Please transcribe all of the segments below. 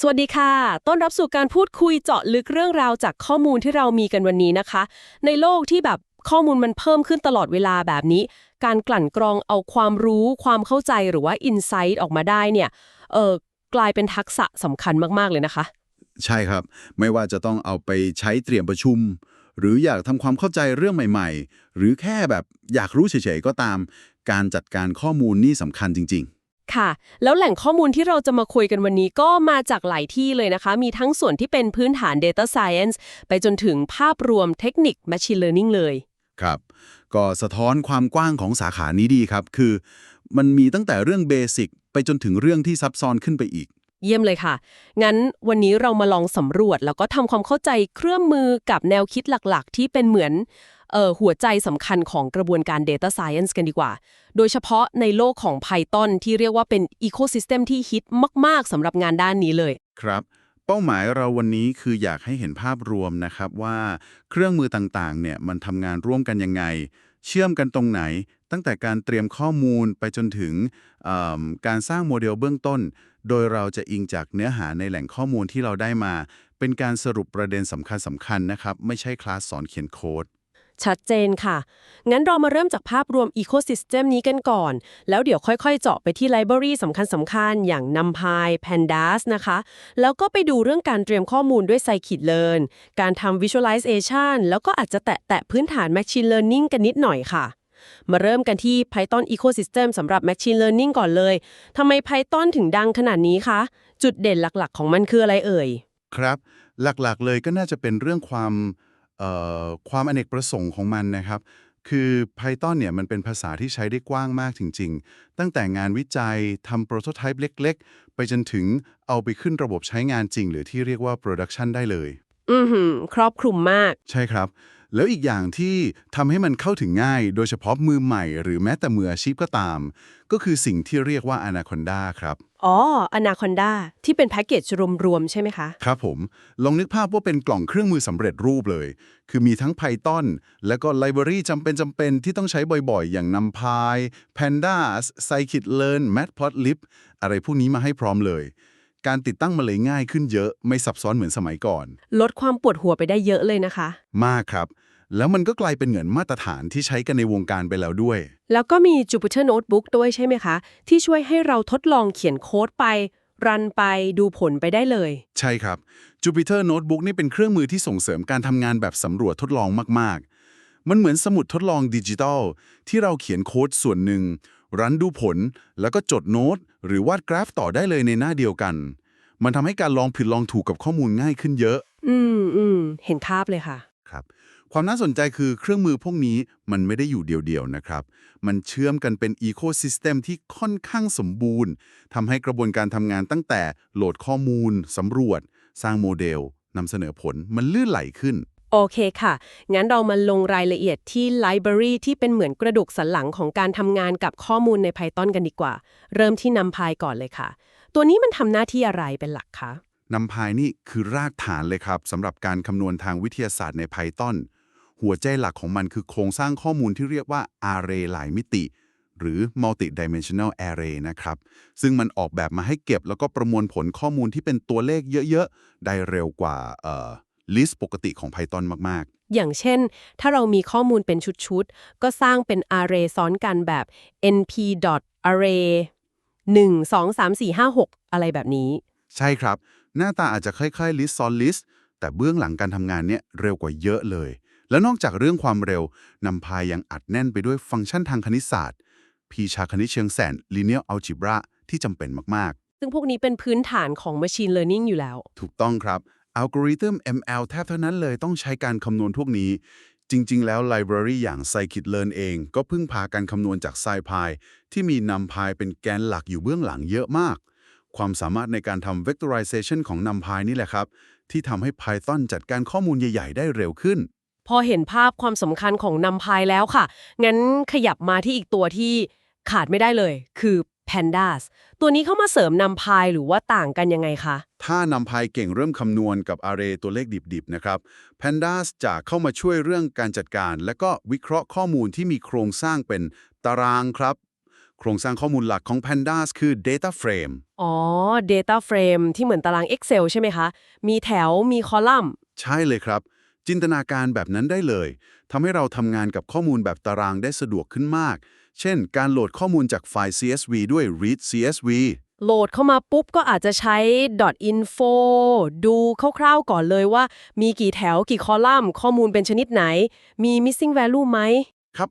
สวัสดีค่ะ ต้อนรับสู่การพูดคุยเจาะลึกเรื่องราวจากข้อมูลที่เรามีกันวันนี้นะคะ ในโลกที่แบบข้อมูลมันเพิ่มขึ้นตลอดเวลาแบบนี้ การกลั่นกรองเอาความรู้ ความเข้าใจหรือว่าอินไซต์ออกมาได้เนี่ย เออกลายเป็นทักษะสำคัญมาก ๆ เลยนะคะ ใช่ครับ ไม่ว่าจะต้องเอาไปใช้เตรียมประชุม หรืออยากทำความเข้าใจเรื่องใหม่ ๆ หรือแค่แบบอยากรู้เฉยๆก็ตาม การจัดการข้อมูลนี่สำคัญจริง ค่ะ แล้วแหล่งข้อมูลที่เราจะมาคุยกันวันนี้ก็มาจากหลายที่เลยนะคะ มีทั้งส่วนที่เป็นพื้นฐาน Data Science ไปจนถึงภาพรวมเทคนิค Machine Learning เลยๆครับ ก็สะท้อนความกว้างของสาขานี้ดีครับ คือ มันมีตั้งแต่เรื่องเบสิกไปจนถึงเรื่องที่ซับซ้อนขึ้นไปอีก เยี่ยมเลยค่ะ งั้นวันนี้เรามาลองสำรวจแล้วก็ทำความเข้าใจเครื่องมือกับแนวคิดหลักๆ ที่เป็นเหมือนเอ่อ หัวใจสำคัญของกระบวนการ Data Science กันดีกว่า โดยเฉพาะในโลกของ Python ที่เรียกว่าเป็น Ecosystem ที่ฮิตมาก ๆสำหรับงานด้านนี้เลย ครับ เป้าหมายเราวันนี้คืออยากให้เห็นภาพรวมนะครับว่าเครื่องมือต่างๆ เนี่ยมันทำงานร่วมกันยังไง เชื่อมกันตรงไหน ตั้งแต่การเตรียมข้อมูลไปจนถึงการสร้างโมเดลเบื้องต้น โดยเราจะอิงจากเนื้อหาในแหล่งข้อมูลที่เราได้มา เป็นการสรุปประเด็นสำคัญสำคัญๆนะครับไม่ใช่คลาสสอนเขียนโค้ด ชัดเจนค่ะ งั้นเรามาเริ่มจากภาพรวม Ecosystem นี้กันก่อน แล้วเดี๋ยวค่อยๆ เจาะไปที่ Library สำคัญสำคัญๆ อย่าง NumPy Pandas นะคะ แล้วก็ไปดูเรื่องการเตรียมข้อมูลด้วย Scikit-learn การทำ Visualization แล้วก็อาจจะแตะๆพื้นฐาน Machine Learning กันนิดหน่อยค่ะ มาเริ่มกันที่ Python Ecosystem สำหรับ Machine Learning ก่อนเลยทำไม Python ถึงดังขนาดนี้คะ จุดเด่นหลักๆ ของมันคืออะไรเอ่ย ครับ หลักๆ เลยก็น่าจะเป็นเรื่องความ ความอเนกประสงค์ของมันนะครับ คือ Python เนี่ยมันเป็นภาษาที่ใช้ได้กว้างมากจริง ๆ ตั้งแต่งานวิจัยทำโปรโตไทป์เล็ก ๆ ไปจนถึงเอาไปขึ้นระบบใช้งานจริง หรือที่เรียกว่า Production ได้เลย อือหือ ครอบคลุมมาก ใช่ครับ แล้วอีกอย่างที่ทำให้มันเข้าถึงง่าย โดยเฉพาะมือใหม่ หรือแม้แต่มืออาชีพก็ตาม ก็คือสิ่งที่เรียกว่า Anaconda ครับ อ๋อ Anaconda ที่เป็นแพ็กเกจรวม ๆ ใช่ไหมคะ ครับผม ลองนึกภาพว่าเป็นกล่องเครื่องมือสำเร็จรูปเลย คือมีทั้ง Python แล้วก็ไลบรารีจำเป็นจำเป็นที่ต้องใช้บ่อยๆ อย่าง NumPy Pandas Scikit-learn Matplotlib อะไรพวกนี้มาให้พร้อมเลย การติดตั้งมาเลยง่ายขึ้นเยอะ ไม่ซับซ้อนเหมือนสมัยก่อน ลดความปวดหัวไปได้เยอะเลยนะคะ มากครับ แล้วมันก็กลายเป็นเหมือนมาตรฐานที่ใช้กันในวงการไปแล้วด้วย แล้วก็มี Jupyter Notebook ด้วยใช่ไหมคะ ที่ช่วยให้เราทดลองเขียนโค้ดไป รันไปดูผลไปได้เลย ใช่ครับ Jupyter Notebook นี่เป็นเครื่องมือที่ส่งเสริมการทำงานแบบสำรวจทดลองมาก ๆ มันเหมือนสมุดทดลองดิจิทัล ที่เราเขียนโค้ดส่วนหนึ่ง รันดูผล แล้วก็จดโน้ต หรือวาดกราฟต่อได้เลยในหน้าเดียวกัน มันทำให้การลองผิดลองถูกกับข้อมูลง่ายขึ้นเยอะ อืมอืมเห็นภาพเลยค่ะ ครับ ความน่าสนใจคือเครื่องมือพวกนี้มันไม่ได้อยู่เดียวๆนะครับ มันเชื่อมกันเป็นอีโคซิสเต็มที่ค่อนข้างสมบูรณ์ทำให้กระบวนการทำงานตั้งแต่โหลดข้อมูลสำรวจ สร้างโมเดลนำเสนอผลมันลื่นไหลขึ้น โอเคค่ะ งั้นเรามาลงรายละเอียดที่ Library ที่เป็นเหมือนกระดูกสันหลังของการทำงานกับข้อมูลใน Python กันดีกว่า เริ่มที่ NumPy ก่อนเลยค่ะ ตัวนี้มันทำหน้าที่อะไรเป็นหลักคะนำพายนี่คือรากฐานเลยครับสำหรับการคำนวณทางวิทยาศาสตร์ใน Python หัวใจหลักของมันคือโครงสร้างข้อมูลที่เรียกว่า Array หลายมิติ หรือ Multi-dimensional Array นะครับ ซึ่งมันออกแบบมาให้เก็บแล้วก็ประมวลผลข้อมูลที่เป็นตัวเลขเยอะๆ ได้เร็วกว่าเอ่อ list ปกติของ Python มากอย่างเช่น ถ้าเรามีข้อมูลเป็นชุดๆ ก็สร้างเป็น array ซ้อนกันแบบ np.array 1 2 3 4 5 6 อะไรแบบนี้ๆใช่ครับ หน้าตาอาจจะคล้ายๆ list ซ้อน list แต่เบื้องหลังการทำงานเนี่ยเร็วกว่าเยอะเลย แล้วนอกจากเรื่องความเร็วนำพายยังอัดแน่นไปด้วยฟังก์ชันทางคณิตศาสตร์ พีชาคณิตเชิงแสน linear algebra ที่จำเป็นมาก ๆ ซึ่งพวกนี้เป็นพื้นฐานของ machine learning อยู่แล้ว ถูกต้องครับ อัลกอริทึม ML แทบเท่านั้นเลยต้องใช้การคำนวณพวกนี้ จริง ๆ แล้วไลบรารีอย่าง Scikit-learn เอง ก็พึ่งพาการคำนวณจาก SciPy ที่มี NumPy เป็นแกนหลักอยู่เบื้องหลังเยอะมาก ความสามารถในการทำ vectorization ของ NumPy นี่แหละครับ ที่ทำให้ Python จัดการข้อมูลใหญ่ ๆ ได้เร็วขึ้น พอเห็นภาพความสำคัญของ NumPy แล้วค่ะ งั้นขยับมาที่อีกตัวที่ขาดไม่ได้เลย คือ Pandas ตัวนี้เข้ามาเสริม NumPy หรือว่าต่างกันยังไงคะ ถ้านำพายเก่งเริ่มคำนวณกับ Array ตัวเลขดิบๆนะครับ Pandas จะเข้ามาช่วยเรื่องการจัดการ และก็วิเคราะห์ข้อมูลที่มีโครงสร้างเป็นตารางครับโคครงสร้างข้อมูลหลักของ Pandas คือ Data Frame อ๋อ data frame ที่เหมือนตาราง Excel ใช่ไหมคะ มีแถวมีคอลัมน์ ใช่เลยครับ จินตนาการแบบนั้นได้เลยทำให้เราทำงานกับข้อมูลแบบตารางได้สะดวกขึ้นมาก เช่น การโหลดข้อมูลจากไฟล์ CSV ด้วย read CSV โหลดเข้ามาปุ๊บก็อาจจะใช้ .info ดูคร่าวๆก่อนเลยว่า มีกี่แถวกี่คอลัมน์ ข้อมูลเป็นชนิดไหน มี missing value ไหม ครับ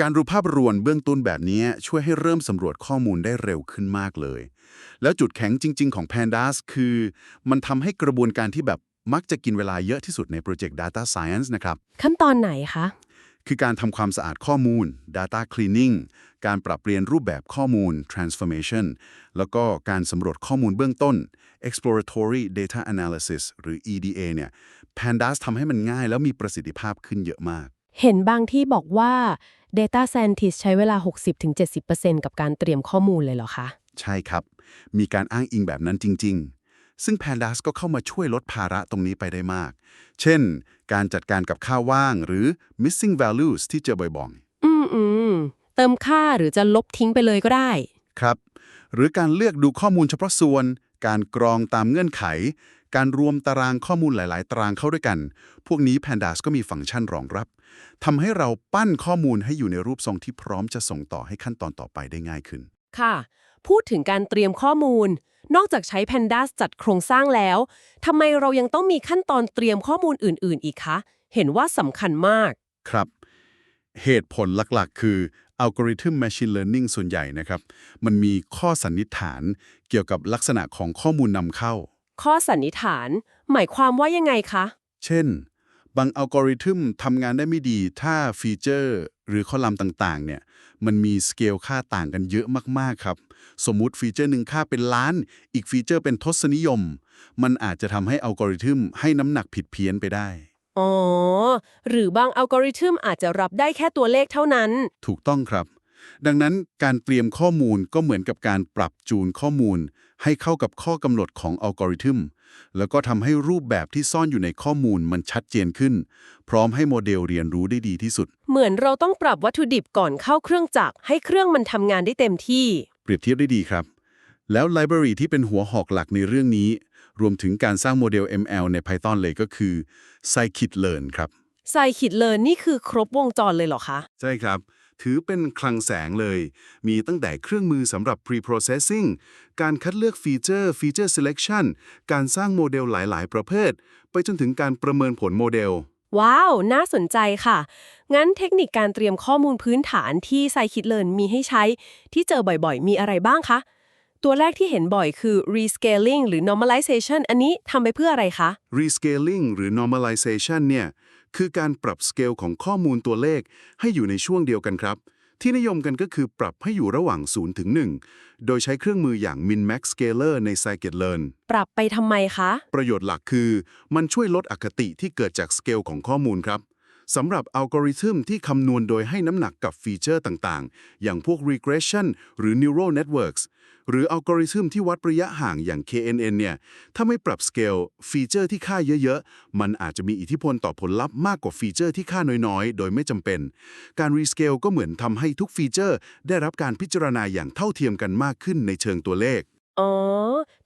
การรู้ภาพรวมเบื้องต้นแบบนี้ช่วยให้เริ่มสำรวจข้อมูลได้เร็วขึ้นมากเลย แล้วจุดแข็งจริง ๆ ของ Pandas คือ มันทำให้กระบวนการที่แบบ มักจะกินเวลาเยอะที่สุดในโปรเจกต์ Data Science นะครับ ขั้นตอนไหนคะ คือการทำความสะอาดข้อมูล Data Cleaning การปรับเปลี่ยนรูปแบบข้อมูล Transformation แล้วก็การสำรวจข้อมูลเบื้องต้น Exploratory Data Analysis หรือ EDA เนี่ย Pandas ทำให้มันง่ายแล้วมีประสิทธิภาพขึ้นเยอะมาก เห็นบางที่บอกว่า data scientist ใช้เวลา 60-70%กับการเตรียมข้อมูลเลยเหรอคะ ใช่ครับ มีการอ้างอิงแบบนั้นจริง ๆ ซึ่ง Pandas ก็เข้ามาช่วยลดภาระตรงนี้ไปได้มาก เช่น การจัดการกับค่าว่างหรือ missing values ที่เจอบ่อยๆ อืมอืมเติมค่าหรือจะลบทิ้งไปเลยก็ได้ ครับ หรือการเลือกดูข้อมูลเฉพาะส่วน การกรองตามเงื่อนไข การรวมตารางข้อมูลหลาย ๆ ตารางเข้าด้วยกัน พวกนี้ Pandas ก็มีฟังก์ชันรองรับทำให้เราปั้นข้อมูลให้อยู่ในรูปทรงที่พร้อมจะส่งต่อให้ขั้นตอนต่อไปได้ง่ายขึ้น ค่ะ พูดถึงการเตรียมข้อมูล นอกจากใช้ Pandas จัดโครงสร้างแล้วทำไมเรายังต้องมีขั้นตอนเตรียมข้อมูลอื่น ๆ อีกคะ เห็นว่าสำคัญมาก ครับ เหตุผลหลักๆ คืออัลกอริทึม Machine Learning ส่วนใหญ่นะครับ มันมีข้อสันนิษฐานเกี่ยวกับลักษณะของข้อมูลนำเข้า ข้อสันนิษฐาน หมายความว่ายังไงคะ เช่น บางอัลกอริทึมทำงานได้ไม่ดีถ้าฟีเจอร์ หรือคอลัมน์ต่างๆ เนี่ย มันมีสเกลค่าต่างกันเยอะมากๆ ครับ สมมุติฟีเจอร์หนึ่งค่าเป็นล้าน อีกฟีเจอร์เป็นทศนิยม มันอาจจะทำให้อัลกอริทึมให้น้ำหนักผิดเพี้ยนไปได้ อ๋อ หรือบางอัลกอริทึมอาจจะรับได้แค่ตัวเลขเท่านั้น ถูกต้องครับ ดังนั้นการเตรียมข้อมูลก็เหมือนกับการปรับจูนข้อมูล ให้เข้ากับข้อกำหนดของอัลกอริทึม แล้วก็ทำให้รูปแบบที่ซ่อนอยู่ในข้อมูลมันชัดเจนขึ้น พร้อมให้โมเดลเรียนรู้ได้ดีที่สุด เหมือนเราต้องปรับวัตถุดิบก่อนเข้าเครื่องจักรให้เครื่องมันทำงานได้เต็มที่ เปรียบเทียบได้ดีครับ แล้วไลบรารีที่เป็นหัวหอกหลักในเรื่องนี้ รวมถึงการสร้างโมเดล ML ใน Python เลยก็คือ Scikit-learn ครับไซคิดเลนนี่คือครบวงจรเลยเหรอคะ ใช่ครับ ถือเป็นคลังแสงเลย มีตั้งแต่เครื่องมือสำหรับ pre-processing การคัดเลือกฟีเจอร์ feature selection การสร้างโมเดลหลาย ๆ ประเภท ไปจนถึงการประเมินผลโมเดล ว้าว น่าสนใจค่ะ งั้นเทคนิคการเตรียมข้อมูลพื้นฐานที่ไซคิดเลิร์นมีให้ใช้ ที่เจอบ่อยๆ มีอะไรบ้างคะ ตัวแรกที่เห็นบ่อยคือ rescaling หรือ normalization อันนี้ทำไปเพื่ออะไรคะ rescaling หรือ normalization เนี่ยคือการปรับสเกลของข้อมูลตัวเลขให้อยู่ในช่วงเดียวกันครับ ที่นิยมกันก็คือปรับให้อยู่ระหว่าง 0 ถึง 1 โดยใช้เครื่องมืออย่าง min-max scaler ใน scikit-learn ปรับไปทำไมคะ ประโยชน์หลักคือ มันช่วยลดอคติที่เกิดจากสเกลของข้อมูลครับสำหรับอัลกอริทึมที่คำนวณโดยให้น้ำหนักกับฟีเจอร์ต่างๆ อย่างพวก regression หรือ neural networks หรืออัลกอริทึมที่วัดระยะห่างอย่าง KNN เนี่ย ถ้าไม่ปรับสเกลฟีเจอร์ที่ค่าเยอะๆ มันอาจจะมีอิทธิพลต่อผลลัพธ์มากกว่าฟีเจอร์ที่ค่าน้อยๆ โดยไม่จำเป็น การรีสเกลก็เหมือนทำให้ทุกฟีเจอร์ ได้รับการพิจารณาอย่างเท่าเทียมกันมากขึ้นในเชิงตัวเลขอ๋อ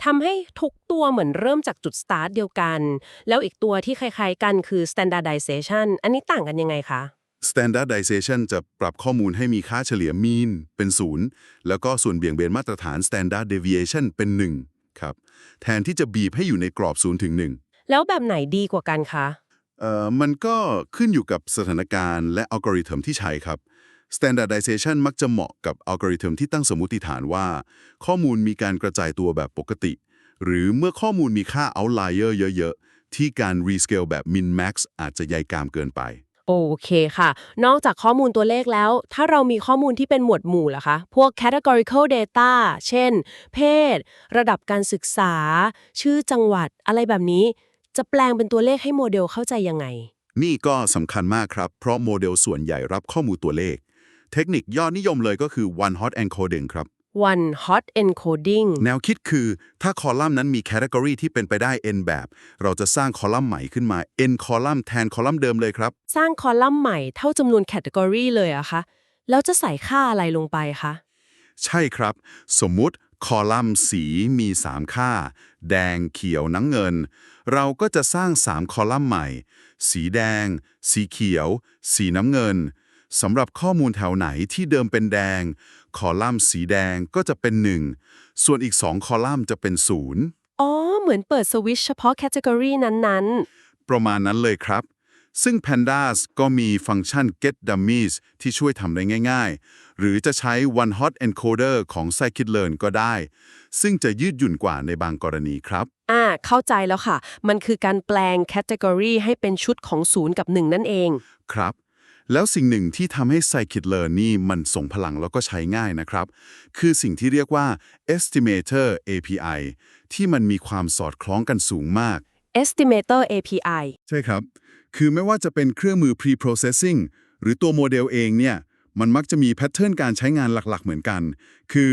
ทำให้ทุกตัวเหมือนเริ่มจากจุดสตาร์ทเดียวกัน แล้วอีกตัวที่คล้ายๆกันคือ standardization อันนี้ต่างกันยังไงคะ Standardization จะปรับข้อมูลให้มีค่าเฉลี่ย mean เป็นศูนย์แล้วก็ส่วนเบี่ยงเบนมาตรฐาน Standard Deviation เป็น 1 ครับ แทนที่จะบีบให้อยู่ในกรอบ 0 ถึง 1 แล้วแบบไหนดีกว่ากันคะ เอ่อ มันก็ขึ้นอยู่กับสถานการณ์และอัลกอริทึมที่ใช้ครับ Standardization มักจะเหมาะกับอัลกอริทึมที่ตั้งสมมติฐานว่า ข้อมูลมีการกระจายตัวแบบปกติ หรือเมื่อข้อมูลมีค่า outlier เยอะ ๆ ที่การ rescale แบบ min-max อาจจะใยกามเกินไป โอเคค่ะ นอกจากข้อมูลตัวเลขแล้ว ถ้าเรามีข้อมูลที่เป็นหมวดหมู่ล่ะคะ พวก categorical data เช่น เพศ ระดับการศึกษา ชื่อจังหวัด อะไรแบบนี้ จะแปลงเป็นตัวเลขให้โมเดลเข้าใจยังไง นี่ก็สำคัญมากครับ เพราะโมเดลส่วนใหญ่รับข้อมูลตัวเลข เทคนิคยอดนิยมเลยก็คือ one hot encoding ครับ one hot encoding แนวคิดคือ ถ้าคอลัมน์นั้นมีแคตตากรีที่เป็นไปได้ n แบบ เราจะสร้างคอลัมน์ใหม่ขึ้นมา n คอลัมน์แทนคอลัมน์เดิมเลยครับ สร้างคอลัมน์ใหม่เท่าจำนวนแคตตากรีเลยอะคะแล้วจะใส่ค่าอะไรลงไปคะ ใช่ครับ สมมุติคอลัมน์สีมี 3 ค่า แดงเขียวน้ำเงิน เราก็จะสร้าง 3 คอลัมน์ใหม่ สีแดง สีเขียว สีน้ำเงินสำหรับข้อมูลแถวไหนที่เดิมเป็นแดง คอลัมน์สีแดงก็จะเป็น 1 ส่วนอีก 2 คอลัมน์จะเป็น 0 อ๋อ เหมือนเปิดสวิตช์เฉพาะแคตตากรีนั้นประมาณนั้นเลยครับ ซึ่ง Pandas ก็มีฟังก์ชัน get dummies ที่ช่วยทำได้ง่ายๆ หรือจะใช้ one hot encoder ของ scikit-learn ก็ได้ ซึ่งจะยืดหยุ่นกว่าในบางกรณีครับๆอ่า เข้าใจแล้วค่ะ มันคือการแปลงแคตตากรีให้เป็นชุดของศูนย์กับหนึ่งนั่นเอง ครับ แล้วสิ่งหนึ่งที่ทำให้ scikit-learn นี่มันส่งพลังแล้วก็ใช้ง่ายนะครับ คือสิ่งที่เรียกว่า estimator API ที่มันมีความสอดคล้องกันสูงมาก estimator API ใช่ครับ คือไม่ว่าจะเป็นเครื่องมือ pre-processing หรือตัวโมเดลเองเนี่ย มันมักจะมีแพทเทิร์นการใช้งานหลักๆ เหมือนกัน คือ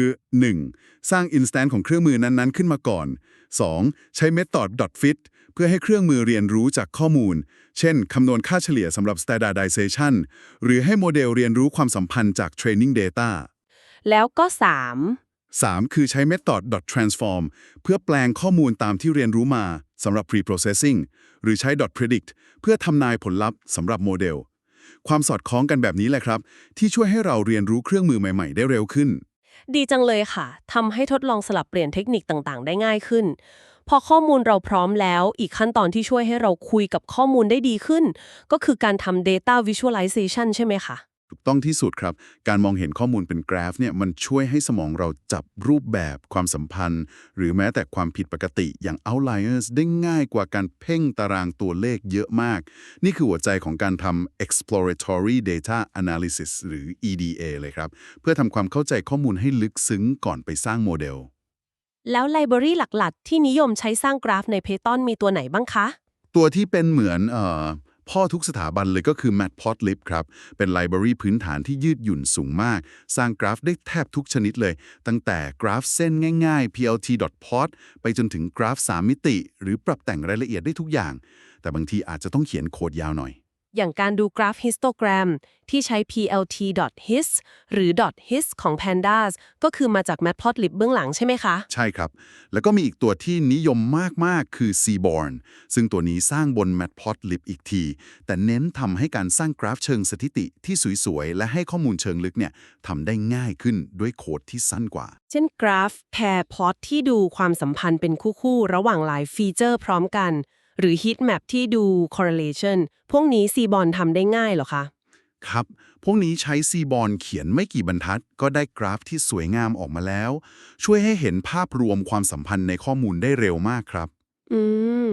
1. สร้าง instance ของเครื่องมือนั้นๆ ขึ้นมาก่อน 2. ใช้ method .fit เพื่อให้เครื่องมือเรียนรู้จากข้อมูล เช่น คำนวณค่าเฉลี่ยสำหรับ standardization หรือให้โมเดลเรียนรู้ความสัมพันธ์จาก training data แล้วก็ 3. คือใช้ method .transform เพื่อแปลงข้อมูลตามที่เรียนรู้มาสำหรับ pre-processing หรือใช้ .predict เพื่อทำนายผลลัพธ์สำหรับโมเดล ความสอดคล้องกันแบบนี้แหละครับ ที่ช่วยให้เราเรียนรู้เครื่องมือใหม่ ๆ ได้เร็วขึ้น3ดีจังเลยค่ะทำให้ทดลองสลับเปลี่ยนเทคนิคต่างๆ ได้ง่ายขึ้น พอข้อมูลเราพร้อมแล้ว อีกขั้นตอนที่ช่วยให้เราคุยกับข้อมูลได้ดีขึ้น ก็คือการทำ data visualization ใช่ไหมคะถูกต้องที่สุดครับ การมองเห็นข้อมูลเป็นกราฟเนี่ยมันช่วยให้สมองเราจับรูปแบบความสัมพันธ์ หรือแม้แต่ความผิดปกติอย่าง outliers ได้ง่ายกว่าการเพ่งตารางตัวเลขเยอะมาก นี่คือหัวใจของการทำ exploratory data analysis หรือ EDA เลยครับ เพื่อทำความเข้าใจข้อมูลให้ลึกซึ้งก่อนไปสร้างโมเดล แล้วไลบรารีหลักๆ ที่นิยมใช้สร้างกราฟใน Python มีตัวไหนบ้างคะ ตัวที่เป็นเหมือนเอ่อพ่อทุกสถาบันเลยก็คือ Matplotlib ครับ เป็นไลบรารีพื้นฐานที่ยืดหยุ่นสูงมาก สร้างกราฟได้แทบทุกชนิดเลย ตั้งแต่กราฟเส้นง่าย ๆ plt.plot ไปจนถึงกราฟ 3 มิติ หรือปรับแต่งรายละเอียดได้ทุกอย่าง แต่บางทีอาจจะต้องเขียนโคดยาวหน่อย อย่างการดูกราฟ histogram ที่ใช้ plt.hist หรือ .hist ของ pandas ก็คือมาจาก matplotlib เบื้องหลังใช่ไหมคะ ใช่ครับ แล้วก็มีอีกตัวที่นิยมมาก ๆ คือ Seaborn ซึ่งตัวนี้สร้างบน Matplotlib อีกที แต่เน้นทำให้การสร้างกราฟเชิงสถิติที่สวย ๆ และให้ข้อมูลเชิงลึกเนี่ยทำได้ง่ายขึ้นด้วยโคดที่สั้นกว่า เช่นกราฟ pair plot ที่ดูความสัมพันธ์เป็นคู่ ๆ ระหว่างหลายฟีเจอร์พร้อมกัน หรือ heat map ที่ดู correlation พวกนี้ Seaborn ทำได้ง่ายเหรอคะ ครับ พวกนี้ใช้ Seaborn เขียนไม่กี่บรรทัด ก็ได้กราฟที่สวยงามออกมาแล้ว ช่วยให้เห็นภาพรวมความสัมพันธ์ในข้อมูลได้เร็วมากครับ อืม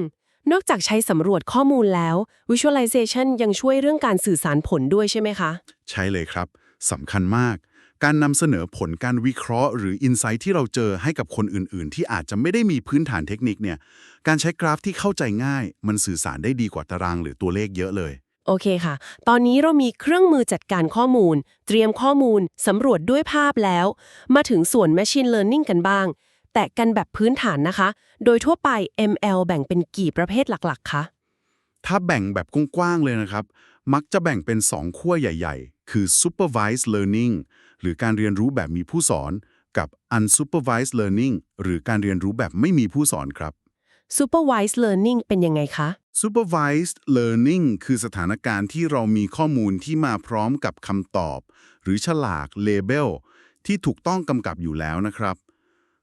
นอกจากใช้สำรวจข้อมูลแล้ว visualization ยังช่วยเรื่องการสื่อสารผลด้วยใช่ไหมคะ ใช่เลยครับสำคัญมาก การนำเสนอผลการวิเคราะห์ หรืออินไซต์ที่เราเจอให้กับคนอื่น ๆ ที่อาจจะไม่ได้มีพื้นฐานเทคนิคเนี่ย การใช้กราฟที่เข้าใจง่าย มันสื่อสารได้ดีกว่าตารางหรือตัวเลขเยอะเลย โอเคค่ะ ตอนนี้เรามีเครื่องมือจัดการข้อมูล เตรียมข้อมูล สำรวจด้วยภาพแล้ว มาถึงส่วน Machine Learning กันบ้าง แต่กันแบบพื้นฐานนะคะ โดยทั่วไป ML แบ่งเป็นกี่ประเภทหลัก ๆ คะ ถ้าแบ่งแบบกว้างๆเลยนะครับ มักจะแบ่งเป็น 2 ขั้วใหญ่ ๆ คือ supervised learning หรือการเรียนรู้แบบมีผู้สอนกับ unsupervised learning หรือการเรียนรู้แบบไม่มีผู้สอนครับ Supervised Learning เป็นยังไงคะ supervised learning คือสถานการณ์ที่เรามีข้อมูลที่มาพร้อมกับคำตอบ หรือฉลาก label ที่ถูกต้องกำกับอยู่แล้วนะครับ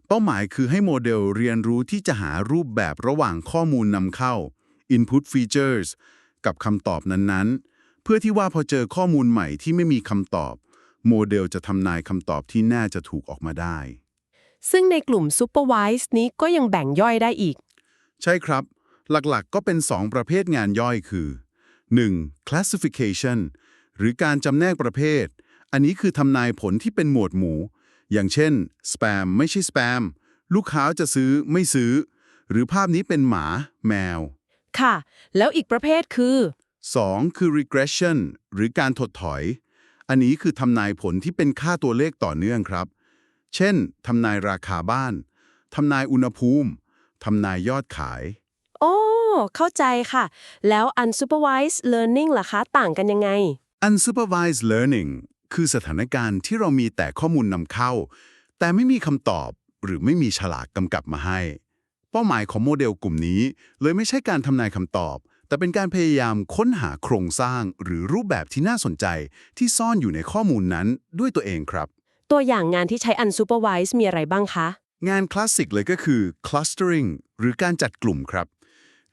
เป้าหมายคือให้โมเดลเรียนรู้ที่จะหารูปแบบระหว่างข้อมูลนำเข้า input features กับคำตอบนั้นๆ เพื่อที่ว่าพอเจอข้อมูลใหม่ที่ไม่มีคำตอบ โมเดลจะทำนายคำตอบที่น่าจะถูกออกมาได้ ซึ่งในกลุ่ม Supervised นี้ก็ยังแบ่งย่อยได้อีก ใช่ครับ หลักๆก็เป็น 2 ประเภทงานย่อยคือ 1. classification หรือการจำแนกประเภท อันนี้คือทำนายผลที่เป็นหมวดหมู่ อย่างเช่น spam ไม่ใช่ spam ลูกค้าจะซื้อไม่ซื้อ หรือภาพนี้เป็นหมาแมว ค่ะ แล้วอีกประเภทคือ 2. คือ regression หรือการถดถอย อันนี้คือทำนายผลที่เป็นค่าตัวเลขต่อเนื่องครับ เช่นทำนายราคาบ้านทำนายอุณหภูมิทำนายยอดขาย โอ้ เข้าใจค่ะ แล้ว Unsupervised Learning ล่ะคะต่างกันยังไง Unsupervised learning คือสถานการณ์ที่เรามีแต่ข้อมูลนำเข้า แต่ไม่มีคำตอบหรือไม่มีฉลากกำกับมาให้ เป้าหมายของโมเดลกลุ่มนี้ เลยไม่ใช่การทำนายคำตอบ แต่เป็นการพยายามค้นหาโครงสร้างหรือรูปแบบที่น่าสนใจที่ซ่อนอยู่ในข้อมูลนั้นด้วยตัวเองครับ ตัวอย่างงานที่ใช้ unsupervised มีอะไรบ้างคะ งานคลาสสิกเลยก็คือ clustering หรือการจัดกลุ่มครับ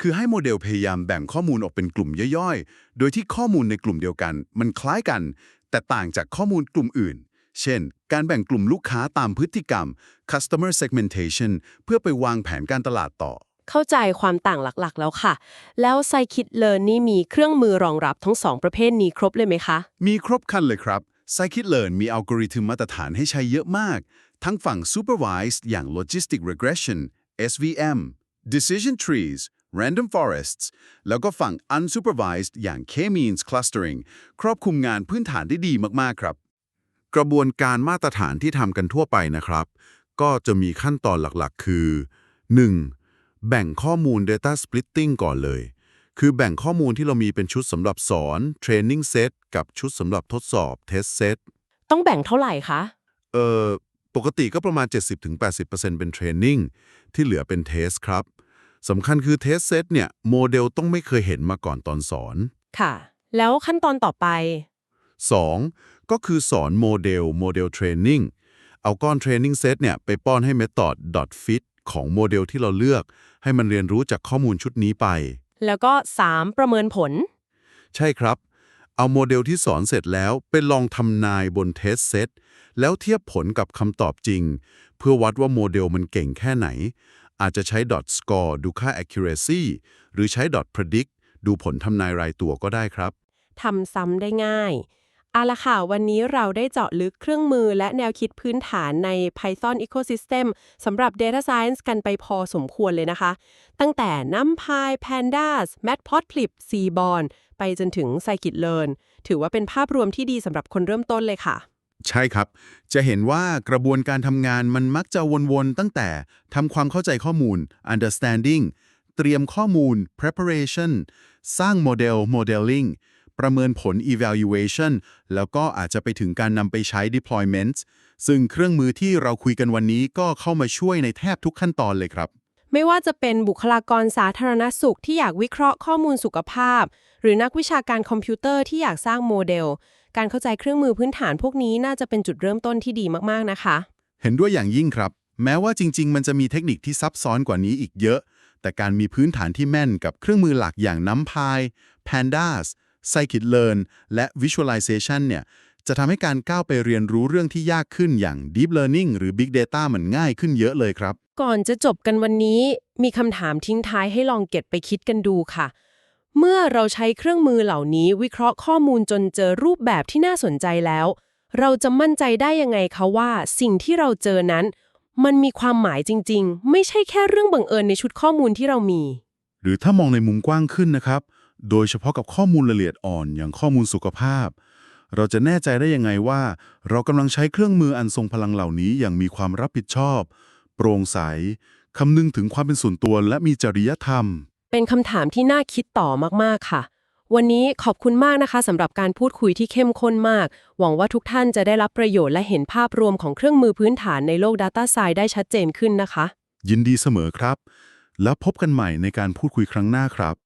คือให้โมเดลพยายามแบ่งข้อมูลออกเป็นกลุ่มย่อยๆ โดยที่ข้อมูลในกลุ่มเดียวกัน มันคล้ายกัน แต่ต่างจากข้อมูลกลุ่มอื่น เช่น การแบ่งกลุ่มลูกค้าตามพฤติกรรม customer segmentation เพื่อไปวางแผนการตลาดต่อ เข้าใจความต่างหลักๆ แล้วค่ะ แล้ว Scikit-learn นี่มีเครื่องมือรองรับทั้งสองประเภทนี้ครบเลยไหมคะ มีครบครันเลยครับ Scikit-learn มีอัลกอริทึมมาตรฐานให้ใช้เยอะมาก ทั้งฝั่ง supervised อย่าง logistic regression SVM decision trees random forests แล้วก็ฝั่ง unsupervised อย่าง k-means clustering ครอบคลุมงานพื้นฐานได้ดีมาก ๆ ครับ กระบวนการมาตรฐานที่ทำกันทั่วไปนะครับ ก็จะมีขั้นตอนหลัก ๆ คือ 1. แบ่งข้อมูล data splitting ก่อนเลย คือแบ่งข้อมูลที่เรามีเป็นชุดสำหรับสอน training set กับชุดสำหรับทดสอบ test set ต้องแบ่งเท่าไหร่คะ เอ่อ ปกติก็ประมาณ 70-80%เป็น training ที่เหลือเป็น test ครับสำคัญคือ test set เนี่ย โมเดลต้องไม่เคยเห็นมาก่อนตอนสอน ค่ะ แล้วขั้นตอนต่อไป 2. ก็คือสอนโมเดลโมเดลเทรนนิ่งเอาก้อน training set เนี่ย ไปป้อนให้ method fit ของโมเดลที่เราเลือก ให้มันเรียนรู้จากข้อมูลชุดนี้ไป แล้วก็ 3 ประเมินผล ใช่ครับ เอาโมเดลที่สอนเสร็จแล้วไปลองทำนายบนเทสเซตแล้วเทียบผลกับคำตอบจริง เพื่อวัดว่าโมเดลมันเก่งแค่ไหน อาจจะใช้ dot score ดูค่า accuracy หรือใช้ dot predict ดูผลทำนายรายตัวก็ได้ครับ ทำซ้ำได้ง่าย เอาละค่ะ วันนี้เราได้เจาะลึกเครื่องมือและแนวคิดพื้นฐานใน Python Ecosystem สำหรับ Data Science กันไปพอสมควรเลยนะคะ ตั้งแต่ NumPy Pandas Matplotlib Seaborn ไปจนถึง Scikit-learn ถือว่าเป็นภาพรวมที่ดีสำหรับคนเริ่มต้นเลยค่ะ ใช่ครับ จะเห็นว่ากระบวนการทำงานมันมักจะวนๆ ตั้งแต่ทำความเข้าใจข้อมูล understanding เตรียมข้อมูล preparation สร้างโมเดล modeling ประเมินผล evaluation แล้วก็อาจจะไปถึงการนำไปใช้ deployment ซึ่งเครื่องมือที่เราคุยกันวันนี้ก็เข้ามาช่วยในแทบทุกขั้นตอนเลยครับ ไม่ว่าจะเป็นบุคลากรสาธารณสุขที่อยากวิเคราะห์ข้อมูลสุขภาพ หรือนักวิชาการคอมพิวเตอร์ที่อยากสร้างโมเดล การเข้าใจเครื่องมือพื้นฐานพวกนี้น่าจะเป็นจุดเริ่มต้นที่ดีมากๆนะคะ เห็นด้วยอย่างยิ่งครับ แม้ว่าจริง ๆ มันจะมีเทคนิคที่ซับซ้อนกว่านี้อีกเยอะ แต่การมีพื้นฐานที่แม่นกับเครื่องมือหลักอย่าง NumPy Pandas Scikit-learn และ Visualization เนี่ยจะทำให้การก้าวไปเรียนรู้เรื่องที่ยากขึ้นอย่าง Deep Learning หรือ Big Data มันง่ายขึ้นเยอะเลยครับ ก่อนจะจบกันวันนี้ มีคำถามทิ้งท้ายให้ลองเก็บไปคิดกันดูค่ะ เมื่อเราใช้เครื่องมือเหล่านี้วิเคราะห์ข้อมูลจนเจอรูปแบบที่น่าสนใจแล้ว เราจะมั่นใจได้ยังไงคะว่า สิ่งที่เราเจอนั้น มันมีความหมายจริง ๆ ไม่ใช่แค่เรื่องบังเอิญในชุดข้อมูลที่เรามี หรือถ้ามองในมุมกว้างขึ้นนะครับ โดยเฉพาะกับข้อมูลละเอียดอ่อนอย่างข้อมูลสุขภาพ เราจะแน่ใจได้ยังไงว่า เรากำลังใช้เครื่องมืออันทรงพลังเหล่านี้อย่างมีความรับผิดชอบ โปร่งใสคำนึงถึงความเป็นส่วนตัวและมีจริยธรรม เป็นคำถามที่น่าคิดต่อมากๆค่ะ วันนี้ขอบคุณมากนะคะสำหรับการพูดคุยที่เข้มข้นมาก หวังว่าทุกท่านจะได้รับประโยชน์และเห็นภาพรวมของเครื่องมือพื้นฐานในโลก Data Science ได้ชัดเจนขึ้นนะคะ ยินดีเสมอครับ แล้วพบกันใหม่ในการพูดคุยครั้งหน้าครับ